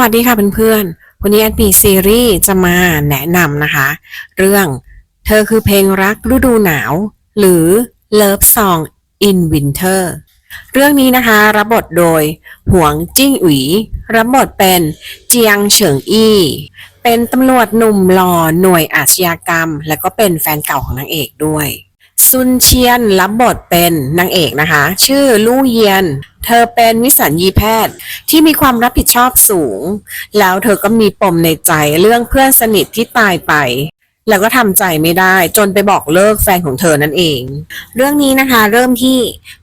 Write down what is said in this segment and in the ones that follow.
วัสดีค่ะเพื่อนๆ วันนี้แอดมีซีรีส์จะมาแนะนำนะคะ เรื่องเธอคือเพลงรักฤดูหนาว หรือ Love Song in Winter เรื่องนี้นะคะ รับบทโดย หวงจิ้งอุ๋ย รับบทเป็นเจียงเฉิงอี้ เป็นตำรวจหนุ่มหล่อหน่วยอาชญากรรม และก็เป็นแฟนเก่าของนางเอกด้วย ซุนเชียนรับบทเป็นนางเอกนะคะ ชื่อลู่เยียน เธอเป็นวิสัญญีแพทย์ที่มีความรับผิดชอบสูง แล้วเธอก็มีปมในใจเรื่องเพื่อนสนิทที่ตายไป แล้วก็ทำใจไม่ได้จนไปบอกเลิกแฟนของเธอนั่นเอง เรื่องนี้นะคะ เริ่มที่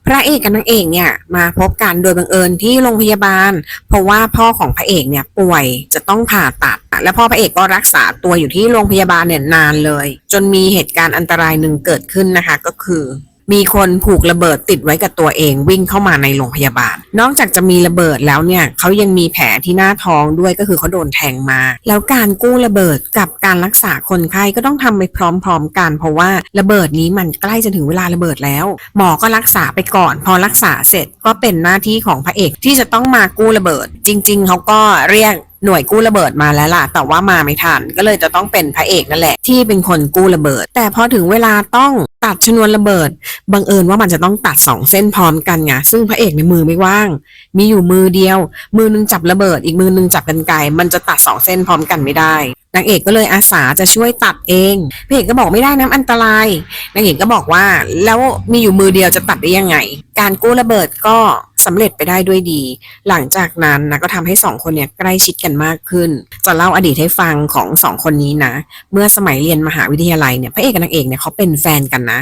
พระเอกกับนางเอกเนี่ยมาพบกันโดยบังเอิญที่โรงพยาบาล เพราะว่าพ่อของพระเอกเนี่ยป่วยจะต้องผ่าตัดและพ่อพระเอกก็รักษาตัวอยู่ที่โรงพยาบาลเนี่ยนานเลย จนมีเหตุการณ์อันตรายหนึ่งเกิดขึ้นนะคะก็คือ มีคนผูกระเบิดติดไว้กับตัวเองวิ่งเข้ามาในโรงพยาบาล นอกจากจะมีระเบิดแล้วเนี่ยเขายังมีแผลที่หน้าท้องด้วยก็คือเขาโดนแทงมา แล้วการกู้ระเบิดกับการรักษาคนไข้ก็ต้องทำไปพร้อมๆกัน เพราะว่าระเบิดนี้มันใกล้จะถึงเวลาระเบิดแล้ว หมอก็รักษาไปก่อน พอรักษาเสร็จก็เป็นหน้าที่ของพระเอกที่จะต้องมากู้ระเบิด จริง ๆเขาก็เรียกหน่วยกู้ระเบิดมาแล้วล่ะ แต่ว่ามาไม่ทันก็เลยจะต้องเป็นพระเอกนั่นแหละ ที่เป็นคนกู้ระเบิด แต่พอถึงเวลาต้อง ตัดชนวนระเบิด บังเอิญว่ามันจะต้องตัดสองเส้นพร้อมกันไงซึ่งพระเอกในมือไม่ว่าง มีอยู่มือเดียว มือนึงจับระเบิด อีกมือนึงจับกันไกมันจะตัดสองเส้นพร้อมกันไม่ได้นางเอกก็เลยอาสาจะช่วยตัดเองพระเอกก็บอกไม่ได้นะอันตรายนางเอกก็บอกว่า แล้วมีอยู่มือเดียวจะตัดได้ยังไง การกู้ระเบิดก็ สำเร็จไปได้ด้วยดี หลังจากนั้นนะก็ทำให้สองคนเนี่ยใกล้ชิดกันมากขึ้น จะเล่าอดีตให้ฟังของสองคนนี้นะ เมื่อสมัยเรียนมหาวิทยาลัยเนี่ยพระเอกกับนางเอกเนี่ยเขาเป็นแฟนกันนะ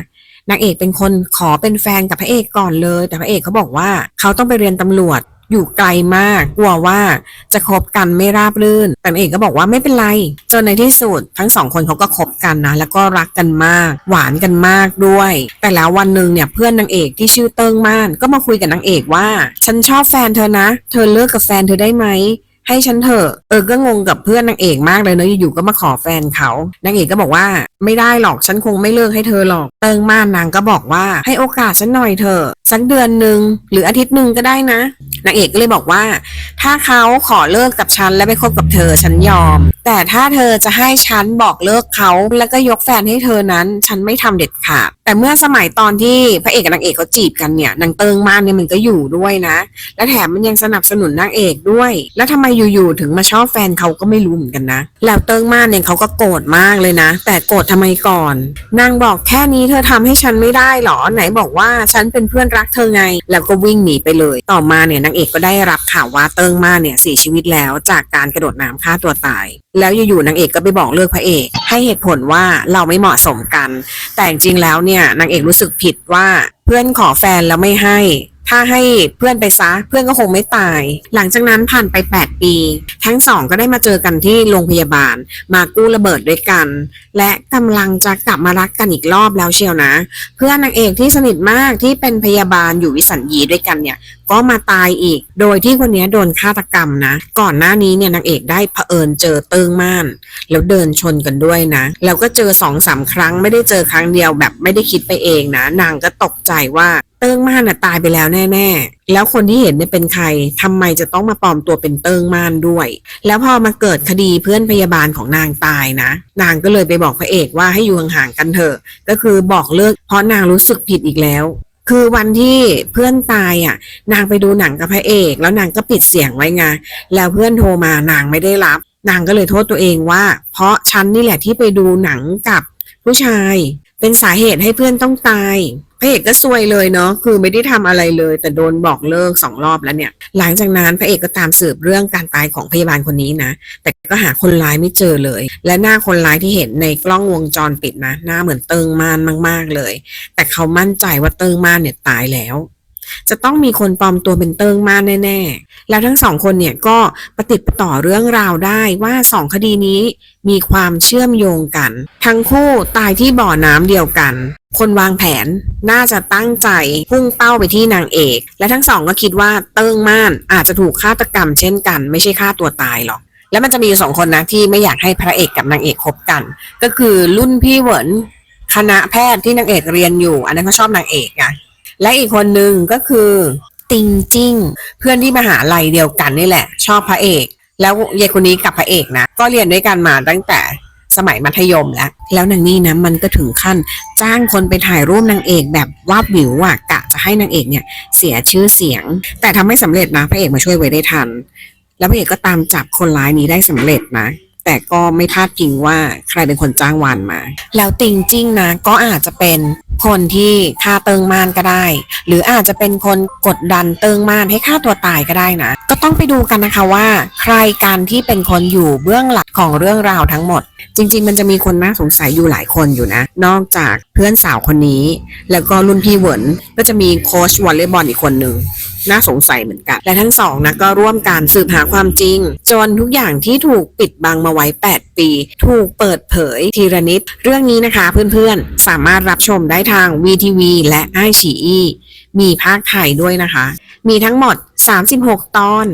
นางเอกเป็นคนขอเป็นแฟนกับพระเอกก่อนเลย แต่พระเอกเขาบอกว่าเขาต้องไปเรียนตำรวจ อยู่ไกลมากกลัวว่าจะคบกันไม่ราบรื่น แต่นางเอกก็บอกว่าไม่เป็นไร จนในที่สุดทั้งสองคนเขาก็คบกันนะ แล้วก็รักกันมาก หวานกันมากด้วย แต่แล้ววันหนึ่งเนี่ยเพื่อนนางเอกที่ชื่อเติ้งม่านก็มาคุยกับนางเอกว่า ฉันชอบแฟนเธอนะ เธอเลิกกับแฟนเธอได้ไหมให้ฉันเถอะ เออ ก็งงกับเพื่อนนางเอกมากเลยเนอะอยู่ๆ ก็มาขอแฟนเขา นางเอกก็บอกว่าไม่ได้หรอก ฉันคงไม่เลิกให้เธอหรอก เติงม่านนางก็บอกว่าให้โอกาสฉันหน่อยเถอะสักเดือนหนึ่งหรืออาทิตย์หนึ่งก็ได้นะ นางเอกก็เลยบอกว่า ถ้าเขาขอเลิกกับฉันและไปคบกับเธอฉันยอม แต่ถ้าเธอจะให้ฉันบอกเลิกเขาแล้วก็ยกแฟนให้เธอนั้น ฉันไม่ทำเด็ดขาดแต่เมื่อสมัยตอนที่พระเอกกับนางเอกเขาจีบกันเนี่ยนางเติงม่านเนี่ยมันก็อยู่ด้วยนะ และแถมมันยังสนับสนุนนางเอกด้วย แล้วทำไมอยู่ๆถึงมาชอบแฟนเขาก็ไม่รู้เหมือนกันนะ แล้วเติงม่านเนี่ยเขาก็โกรธมากเลยนะ แต่โกรธทำไมก่อน นางบอกแค่นี้เธอทำให้ฉันไม่ได้หรอไหนบอกว่าฉันเป็นเพื่อนรักเธอไง แล้วก็วิ่งหนีไปเลย ต่อมาเนี่ยนางเอกก็ได้รับข่าวว่าเติ้งมาเนี่ยเสียชีวิตแล้วจากการกระโดดน้ำฆ่าตัวตาย แล้วอยู่ๆนางเอกก็ไปบอกเลิกพระเอก ให้เหตุผลว่าเราไม่เหมาะสมกัน แต่จริงๆแล้วเนี่ยนางเอกรู้สึกผิดว่าเพื่อนขอแฟนแล้วไม่ให้ถ้าให้เพื่อนไปซะเพื่อนก็คงไม่ตาย หลังจากนั้นผ่านไป 8 ปี ทั้งสองก็ได้มาเจอกันที่โรงพยาบาล มากู้ระเบิดด้วยกัน และกำลังจะกลับมารักกันอีกรอบแล้วเชียวนะ เพื่อนนางเอกที่สนิทมากที่เป็นพยาบาลอยู่วิสัญญีด้วยกันเนี่ย ก็มาตายอีก โดยที่คนนี้โดนฆาตกรรมนะ ก่อนหน้านี้เนี่ยนางเอกได้เผอิญเจอเติงม่าน แล้วเดินชนกันด้วยนะ แล้วก็เจอสองสามครั้งไม่ได้เจอครั้งเดียวแบบไม่ได้คิดไปเองนะ นางก็ตกใจว่าเติ้งม่านน่ะตายไปแล้วแน่ๆ แล้วคนที่เห็นเนี่ยเป็นใครทำไมจะต้องมาปลอมตัวเป็นเติ้งม่านด้วย แล้วพอมาเกิดคดีเพื่อนพยาบาลของนางตายนะ นางก็เลยไปบอกพระเอกว่าให้อยู่ห่างๆกันเถอะ ก็คือบอกเลิกเพราะนางรู้สึกผิดอีกแล้ว คือวันที่เพื่อนตายอะ นางไปดูหนังกับพระเอก แล้วนางก็ปิดเสียงไว้ไงแล้วเพื่อนโทรมานางไม่ได้รับ นางก็เลยโทษตัวเองว่า เพราะฉันนี่แหละที่ไปดูหนังกับผู้ชาย เป็นสาเหตุให้เพื่อนต้องตายพระเอกก็ซวยเลยเนาะคือไม่ได้ทำอะไรเลย แต่โดนบอกเลิกสองรอบแล้วเนี่ย หลังจากนั้นพระเอกก็ตามสืบเรื่องการตายของพยาบาลคนนี้นะแต่ ก็หาคนร้ายไม่เจอเลย และหน้าคนร้ายที่เห็นในกล้องวงจรปิดนะ หน้าเหมือนเติงมานมาก ๆเลย แต่เขามั่นใจว่าเติงมานเนี่ยตายแล้ว จะต้องมีคนปลอมตัวเป็นเติงมานแน่ๆ แล้วทั้งสองคนเนี่ยก็ประติดประต่อเรื่องราวได้ว่าสองคดีนี้มีความเชื่อมโยงกัน ทั้งคู่ตายที่บ่อน้ำเดียวกัน คนวางแผนน่าจะตั้งใจพุ่งเป้าไปที่นางเอก และทั้งสองก็คิดว่าเติ้งม่านอาจจะถูกฆาตกรรมเช่นกัน ไม่ใช่ฆ่าตัวตายหรอก แล้วมันจะมีอยู่สองคนนะที่ไม่อยากให้พระเอกกับนางเอกคบกัน ก็คือรุ่นพี่เหวินคณะแพทย์ที่นางเอกเรียนอยู่ อันนั้นเขาชอบนางเอกไงและอีกคนนึงก็คือติงจิ้งเพื่อนที่มหาลัยเดียวกันนี่แหละ ชอบพระเอก แล้วเยายคนนี้กับพระเอกนะก็เรียนด้วยกันมาตั้งแต่สมัยมัธยมแล้ว แล้วนางนี่นะมันก็ถึงขั้นจ้างคนไปถ่ายรูปนางเอกแบบวาบวิวอะกะจะให้นางเอกเนี่ยเสียชื่อเสียง แต่ทำไม่สำเร็จนะพระเอกมาช่วยไว้ได้ทัน แล้วพระเอกก็ตามจับคนร้ายนี้ได้สำเร็จนะแต่ก็ไม่พลาดจริงว่าใครเป็นคนจ้างวานมา แล้วติงจิ้งนะ ก็อาจจะเป็นคนที่ฆ่าเติงมานก็ได้ หรืออาจจะเป็นคนกดดันเติงมานให้ฆ่าตัวตายก็ได้นะ ก็ต้องไปดูกันนะคะว่า ใครกันที่เป็นคนอยู่เบื้องหลังของเรื่องราวทั้งหมด จริง ๆ มันจะมีคนน่าสงสัยอยู่หลายคนอยู่นะ นอกจากเพื่อนสาวคนนี้ แล้วก็รุ่นพี่เหวินก็จะมีโค้ชวอลเลย์บอลอีกคนหนึ่ง น่าสงสัยเหมือนกัน และทั้งสองนะก็ร่วมการสืบหาความจริง จนทุกอย่างที่ถูกปิดบังมาไว้ 8 ปี ถูกเปิดเผยทีละนิด เรื่องนี้นะคะเพื่อนๆ สามารถรับชมได้ทาง VTV และไอชีอีมีภาคไทยด้วยนะคะ มีทั้งหมด 36 ตอน